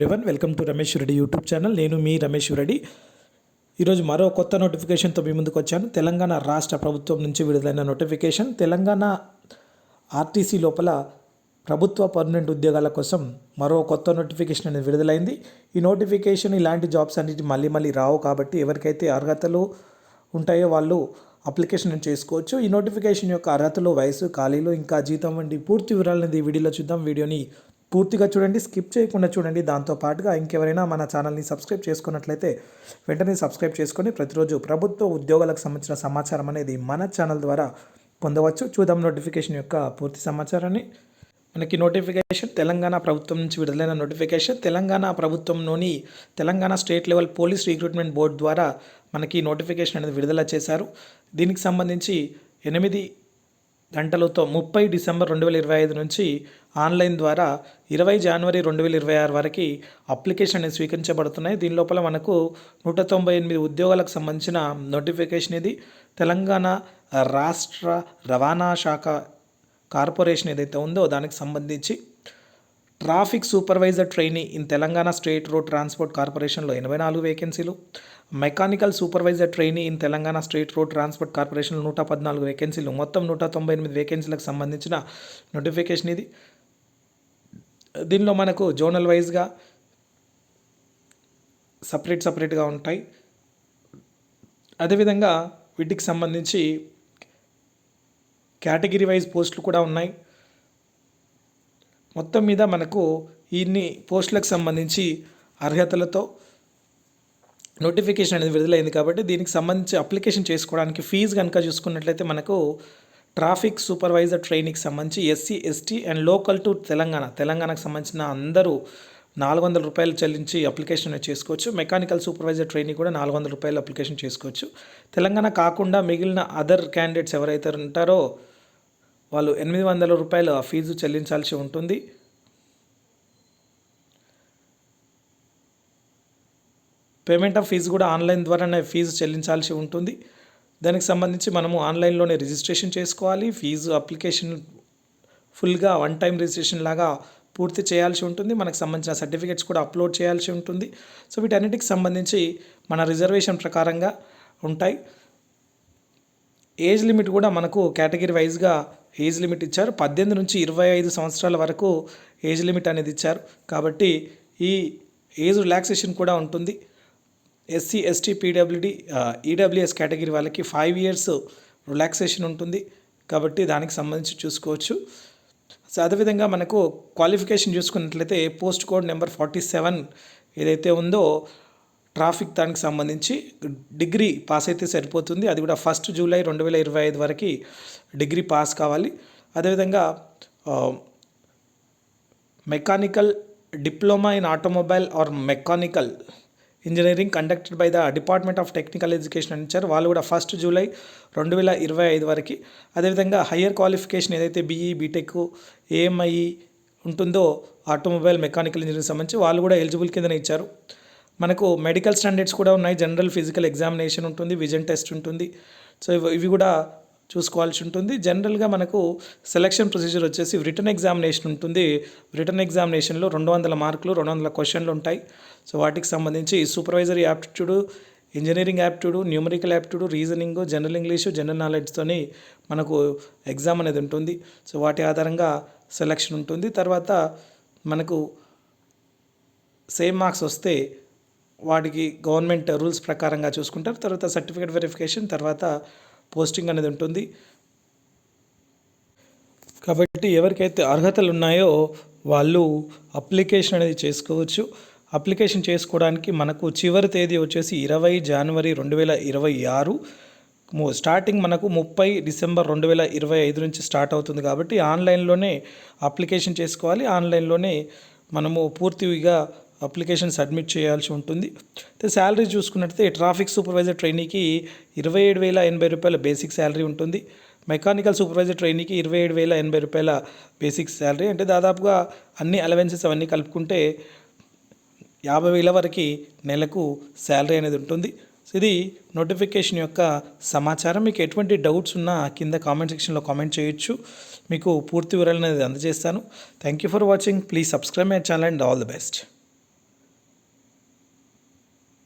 Everyone welcome to Ramesh Reddy YouTube channel నేను మీ రమేష్ రెడ్డి ఈరోజు మరో కొత్త నోటిఫికేషన్తో మీ ముందుకు వచ్చాను. తెలంగాణ రాష్ట్ర ప్రభుత్వం నుంచి విడుదలైన నోటిఫికేషన్ తెలంగాణ ఆర్టీసీ లోపల ప్రభుత్వ పర్మనెంట్ ఉద్యోగాల కోసం మరో కొత్త నోటిఫికేషన్ అనేది విడుదలైంది. ఈ నోటిఫికేషన్ ఇలాంటి జాబ్స్ అన్నిటి మళ్ళీ మళ్ళీ రావు కాబట్టి ఎవరికైతే అర్హతలు ఉంటాయో వాళ్ళు అప్లికేషన్ చేసుకోవచ్చు. ఈ నోటిఫికేషన్ యొక్క అర్హతలు వయసు ఖాళీలు ఇంకా జీతం వంటి పూర్తి వివరాలను ఈ వీడియోలో చూద్దాం. వీడియోని పూర్తిగా చూడండి స్కిప్ చేయకుండా చూడండి. దాంతో పాటుగా ఇంకెవరైనా మన ఛానల్ని సబ్స్క్రైబ్ చేసుకున్నట్లయితే వెంటనే సబ్స్క్రైబ్ చేసుకొని ప్రతిరోజు ప్రభుత్వ ఉద్యోగాలకు సంబంధించిన సమాచారం అనేది మన ఛానల్ ద్వారా పొందవచ్చు. చూద్దాం నోటిఫికేషన్ యొక్క పూర్తి సమాచారాన్ని. మనకి నోటిఫికేషన్ తెలంగాణ ప్రభుత్వం నుంచి విడుదలైన నోటిఫికేషన్ తెలంగాణ ప్రభుత్వంలోని Telangana state level police recruitment board ద్వారా మనకి నోటిఫికేషన్ అనేది విడుదల చేశారు. దీనికి సంబంధించి ఎనిమిది గంటలతో ముప్పై డిసెంబర్ రెండు వేల ఇరవై ఐదు నుంచి ఆన్లైన్ ద్వారా ఇరవై జనవరి రెండు వేల ఇరవై ఆరు వరకు అప్లికేషన్ అనేది స్వీకరించబడుతున్నాయి. దీని లోపల మనకు నూట తొంభై ఎనిమిది ఉద్యోగాలకు సంబంధించిన నోటిఫికేషన్ ఇది. తెలంగాణ రాష్ట్ర రవాణా శాఖ కార్పొరేషన్ ఏదైతే ఉందో దానికి సంబంధించి traffic supervisor trainee in Telangana state road transport కార్పొరేషన్లో ఎనభై నాలుగు వేకెన్సీలు. Mechanical supervisor trainee in Telangana state road transport కార్పొరేషన్లో నూట పద్నాలుగు వేకెన్సీలు. మొత్తం నూట తొంభై ఎనిమిది వేకెన్సీలకు సంబంధించిన నోటిఫికేషన్ ఇది. దీనిలో మనకు జోనల్ వైజ్గా సపరేట్ సపరేట్గా ఉంటాయి. అదేవిధంగా వీటికి సంబంధించి కేటగిరీ వైజ్ పోస్టులు కూడా ఉన్నాయి. మొత్తం మీద మనకు ఇన్ని పోస్టులకు సంబంధించి అర్హతలతో నోటిఫికేషన్ అనేది విడుదలైంది కాబట్టి దీనికి సంబంధించి అప్లికేషన్ చేసుకోవడానికి ఫీజు కనుక చూసుకున్నట్లయితే మనకు ట్రాఫిక్ సూపర్వైజర్ ట్రైనింగ్కి సంబంధించి SC ST and local to Telangana. తెలంగాణకు సంబంధించిన అందరూ నాలుగు వందల రూపాయలు చెల్లించి అప్లికేషన్ చేసుకోవచ్చు. మెకానికల్ సూపర్వైజర్ ట్రైనింగ్ కూడా నాలుగు వందల రూపాయలు అప్లికేషన్ చేసుకోవచ్చు. తెలంగాణ కాకుండా మిగిలిన అదర్ క్యాండిడేట్స్ ఎవరైతే ఉంటారో వాళ్ళు ఎనిమిది వందల రూపాయల ఫీజు చెల్లించాల్సి ఉంటుంది. పేమెంట్ ఆఫ్ ఫీజు కూడా ఆన్లైన్ ద్వారానే ఫీజు చెల్లించాల్సి ఉంటుంది. దానికి సంబంధించి మనము ఆన్లైన్లోనే రిజిస్ట్రేషన్ చేసుకోవాలి. ఫీజు అప్లికేషన్ ఫుల్గా వన్ టైం రిజిస్ట్రేషన్ లాగా పూర్తి చేయాల్సి ఉంటుంది. మనకు సంబంధించిన సర్టిఫికేట్స్ కూడా అప్లోడ్ చేయాల్సి ఉంటుంది. సో వీటన్నిటికి సంబంధించి మన రిజర్వేషన్ ప్రకారంగా ఉంటాయి. ఏజ్ లిమిట్ కూడా మనకు కేటగిరీ వైజ్గా ఏజ్ లిమిట్ ఇచ్చారు. పద్దెనిమిది నుంచి ఇరవై ఐదు సంవత్సరాల వరకు ఏజ్ లిమిట్ అనేది ఇచ్చారు. కాబట్టి ఈ ఏజ్ రిలాక్సేషన్ కూడా ఉంటుంది. SC ST PWD EWS category వాళ్ళకి ఫైవ్ ఇయర్స్ రిలాక్సేషన్ ఉంటుంది. కాబట్టి దానికి సంబంధించి చూసుకోవచ్చు. సో అదేవిధంగా మనకు క్వాలిఫికేషన్ చూసుకున్నట్లయితే post code number forty seven ఏదైతే ఉందో ట్రాఫిక్ దానికి సంబంధించి డిగ్రీ పాస్ అయితే సరిపోతుంది. అది కూడా ఫస్ట్ జూలై రెండు వేల ఇరవై ఐదు వరకు డిగ్రీ పాస్ కావాలి. అదేవిధంగా mechanical diploma in automobile or mechanical engineering conducted by the department of technical education అని ఇచ్చారు. వాళ్ళు కూడా ఫస్ట్ జూలై రెండు వేల ఇరవై ఐదు వరకు. అదేవిధంగా హయ్యర్ క్వాలిఫికేషన్ ఏదైతే B E B Tech A M I ఉంటుందో ఆటోమొబైల్ మెకానికల్ ఇంజనీరింగ్ సంబంధించి వాళ్ళు కూడా ఎలిజిబుల్ కిందనే ఇచ్చారు. మనకు మెడికల్ స్టాండర్డ్స్ కూడా ఉన్నాయి. జనరల్ ఫిజికల్ ఎగ్జామినేషన్ ఉంటుంది విజన్ టెస్ట్ ఉంటుంది. సో ఇవి కూడా చూసుకోవాల్సి ఉంటుంది. జనరల్గా మనకు సెలక్షన్ ప్రొసీజర్ వచ్చేసి రిటర్న్ ఎగ్జామినేషన్ ఉంటుంది. రిటర్న్ ఎగ్జామినేషన్లో రెండు వందల మార్కులు రెండు వందల క్వశ్చన్లు ఉంటాయి. సో వాటికి సంబంధించి supervisory aptitude engineering aptitude numerical aptitude reasoning general English general నాలెడ్జ్తోని మనకు ఎగ్జామ్ అనేది ఉంటుంది. సో వాటి ఆధారంగా సెలక్షన్ ఉంటుంది. తర్వాత మనకు సేమ్ మార్క్స్ వస్తే వాటికి గవర్నమెంట్ రూల్స్ ప్రకారంగా చూసుకుంటారు. తర్వాత సర్టిఫికేట్ వెరిఫికేషన్ తర్వాత పోస్టింగ్ అనేది ఉంటుంది. కాబట్టి ఎవరికైతే అర్హతలు ఉన్నాయో వాళ్ళు అప్లికేషన్ అనేది చేసుకోవచ్చు. అప్లికేషన్ చేసుకోవడానికి మనకు చివరి తేదీ వచ్చేసి ఇరవై జనవరి రెండు వేల ఇరవై ఆరు. స్టార్టింగ్ మనకు ముప్పై డిసెంబర్ రెండు వేల ఇరవై ఐదు నుంచి స్టార్ట్ అవుతుంది కాబట్టి ఆన్లైన్లోనే అప్లికేషన్ చేసుకోవాలి. ఆన్లైన్లోనే మనము పూర్తిగా అప్లికేషన్ సబ్మిట్ చేయాల్సి ఉంటుంది. అయితే శాలరీ చూసుకున్నట్లయితే ట్రాఫిక్ సూపర్వైజర్ ట్రైనీకి ఇరవై ఏడు వేల ఎనభై రూపాయల బేసిక్ శాలరీ ఉంటుంది. మెకానికల్ సూపర్వైజర్ ట్రైనీకి ఇరవై ఏడు వేల ఎనభై రూపాయల బేసిక్ శాలరీ. అంటే దాదాపుగా అన్ని అలవెన్సెస్ అవన్నీ కలుపుకుంటే యాభై వేల వరకు నెలకు శాలరీ అనేది ఉంటుంది. ఇది నోటిఫికేషన్ యొక్క సమాచారం. మీకు ఎటువంటి డౌట్స్ ఉన్నా కింద కామెంట్ సెక్షన్లో కామెంట్ చేయొచ్చు. మీకు పూర్తి వివరాలు అనేది అందజేస్తాను. Thank you for watching. Please subscribe my channel and all the best.